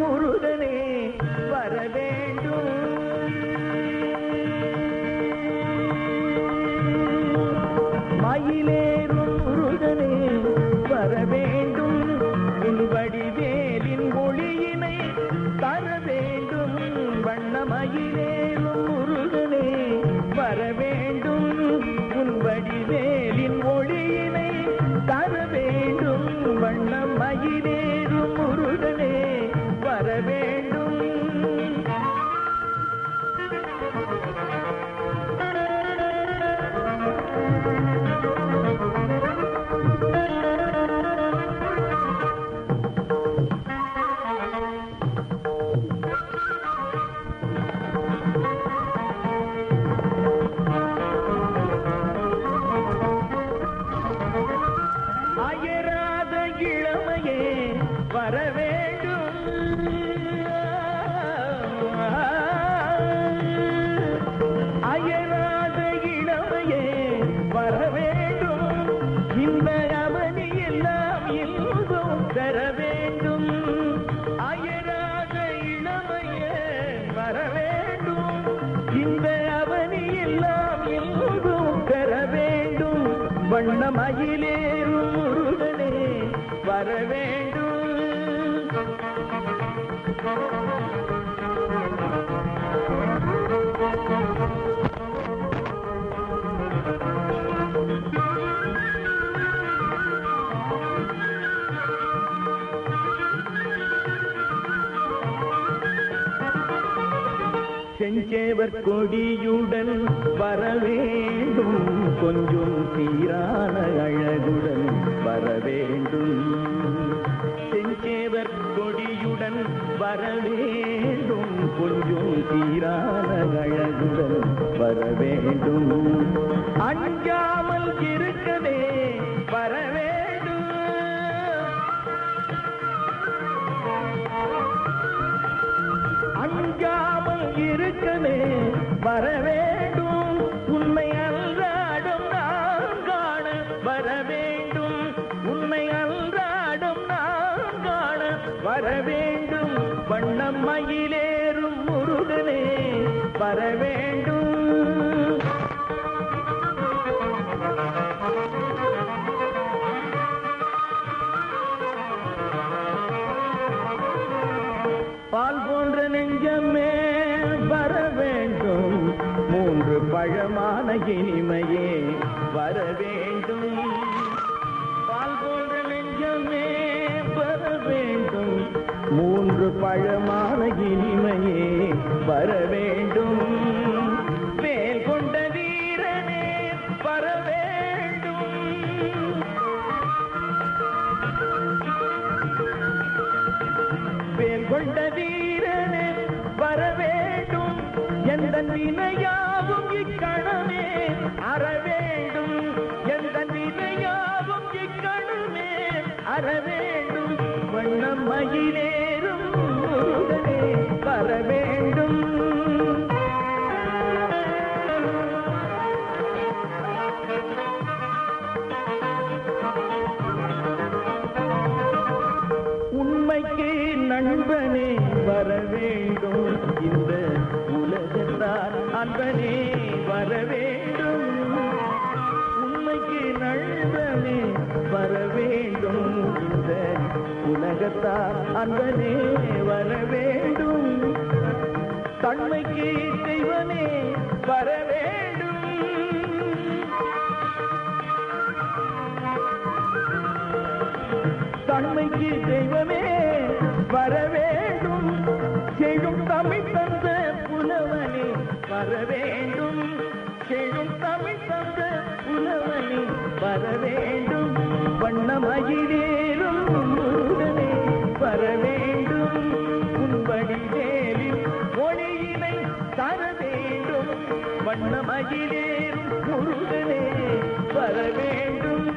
முருகனே. வர வேண்டும் அயராத இளமையே வர வேண்டும் இந்த அவனி எல்லாம் எங்கும் பெற வேண்டும் அயராத இளமையே வர வேண்டும் இந்த அவனி எல்லாம் வேண்டும் வண்ணமயிலேறும் முருகனே வர வேண்டும் செஞ்சேவர் கொடியுடன் வர வேண்டும் கொஞ்சம் சீரான அழகுடன் வர வேண்டும் கொடியுடன் வரவேண்டும். கொஞ்சம் சீரான அழகுடன் வரவேண்டும். அஞ்சாமல் இருக்கவே வர வேண்டும் அஞ்சாமல் இருக்கவே வரவே பழமான இனிமையே வர வேண்டும். பால் போன்ற நெஞ்சமே வர வேண்டும். மூன்று பழமான இனிமையே வர வேண்டும். வேல் கொண்ட வீரனே வர வேண்டும். வேல் கொண்ட வீரனே வர வேண்டும். எந்த வினையா இக்கணமே அற வேண்டும். எந்த வினையாவும் இக்கணமே அற வேண்டும். வண்ணம் மயிலேறும் முருகனே வர வேண்டும். உண்மைக்கு நண்பனே வர வேண்டும். இந்த வந்தார். அன்பனே வர வேண்டும். உண்மைக்கு நண்பனே வர வேண்டும். இந்த உலகத்தார் அன்பனே வர வேண்டும். தன்மைக்கு தெய்வனே வர வேண்டும். தன்மைக்கு தெய்வமே வர வேண்டும். தந்த புலவனே வர வேண்டும் வண்ணமயிலேறும் முருகனே வர வேண்டும் உன்படி வேலில் ஒளியினை தர வேண்டும். வண்ணமயிலேறும் முருகனே வர வேண்டும்